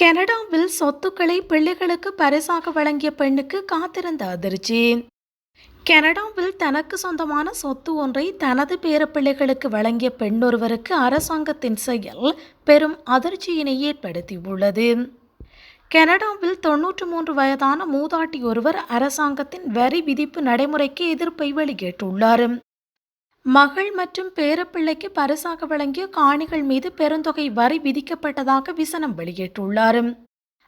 கனடாவில் சொத்துக்களை பிள்ளைகளுக்கு பரிசாக வழங்கிய பெண்ணுக்கு காத்திருந்த அதிர்ச்சி. கனடாவில் தனக்கு சொந்தமான சொத்து ஒன்றை தனது பேரப்பிள்ளைகளுக்கு வழங்கிய பெண்ணொருவருக்கு அரசாங்கத்தின் செயல் பெரும் அதிர்ச்சியினை ஏற்படுத்தியுள்ளது. கனடாவில் தொன்னூற்று மூன்று வயதான மூதாட்டி ஒருவர் அரசாங்கத்தின் வரி விதிப்பு நடைமுறைக்கு எதிர்ப்பை வெளியிட்டுள்ளார். மகள் மற்றும் பேரப்பிள்ளைக்கு பரிசாக வழங்கிய காணிகள் மீது பெருந்தொகை வரி விதிக்கப்பட்டதாக விசனம் வெளியிட்டுள்ளார்.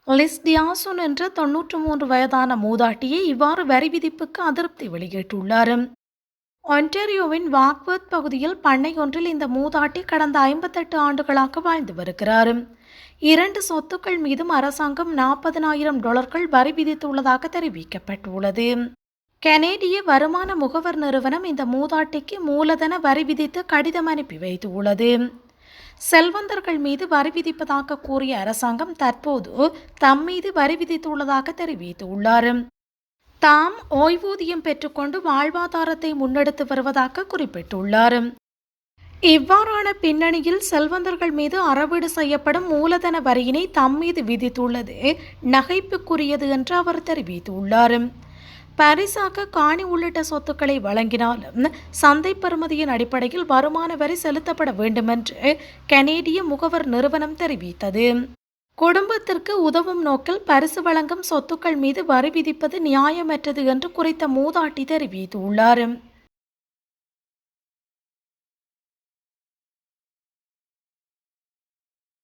லிஸ் டியாசுன் என்ற தொன்னூற்று மூன்று வயதான மூதாட்டியை இவ்வாறு வரி விதிப்புக்கு அதிருப்தி வெளியிட்டுள்ளார். ஒன்டாரியோவின் வாக்வர்த் பகுதியில் பண்ணை ஒன்றில் இந்த மூதாட்டி கடந்த ஐம்பத்தெட்டு ஆண்டுகளாக வாழ்ந்து வருகிறார். இரண்டு சொத்துக்கள் மீதும் அரசாங்கம் நாற்பதனாயிரம் டாலர்கள் வரி விதித்துள்ளதாக தெரிவிக்கப்பட்டுள்ளது. கனேடிய வருமான முகவர் நிறுவனம் இந்த மூதாட்டிக்கு மூலதன வரி விதித்து கடிதம் அனுப்பி வைத்துள்ளது. செல்வந்தர்கள் மீது வரி விதிப்பதாக கூறிய அரசாங்கம் தற்போது தம் மீது வரி விதித்துள்ளதாக தெரிவித்துள்ளார். தாம் ஓய்வூதியம் பெற்றுக்கொண்டு வாழ்வாதாரத்தை முன்னெடுத்து வருவதாக குறிப்பிட்டுள்ளார். இவ்வாறான பின்னணியில் செல்வந்தர்கள் மீது அறவீடு செய்யப்படும் மூலதன வரியினை தம் மீது விதித்துள்ளது நகைப்புக்குரியது என்று அவர் தெரிவித்துள்ளார். பரிசாக காணி உள்ளிட்ட சொத்துக்களை வழங்கினாலும் சந்தை பெறுமதியின் அடிப்படையில் வருமான வரி செலுத்தப்பட வேண்டுமென்று கனேடிய முகவர் நிறுவனம் தெரிவித்தது. குடும்பத்திற்கு உதவும் நோக்கில் பரிசு வழங்கும் சொத்துக்கள் மீது வரி விதிப்பது நியாயமற்றது என்று குறித்த மூதாட்டி தெரிவித்துள்ளார்.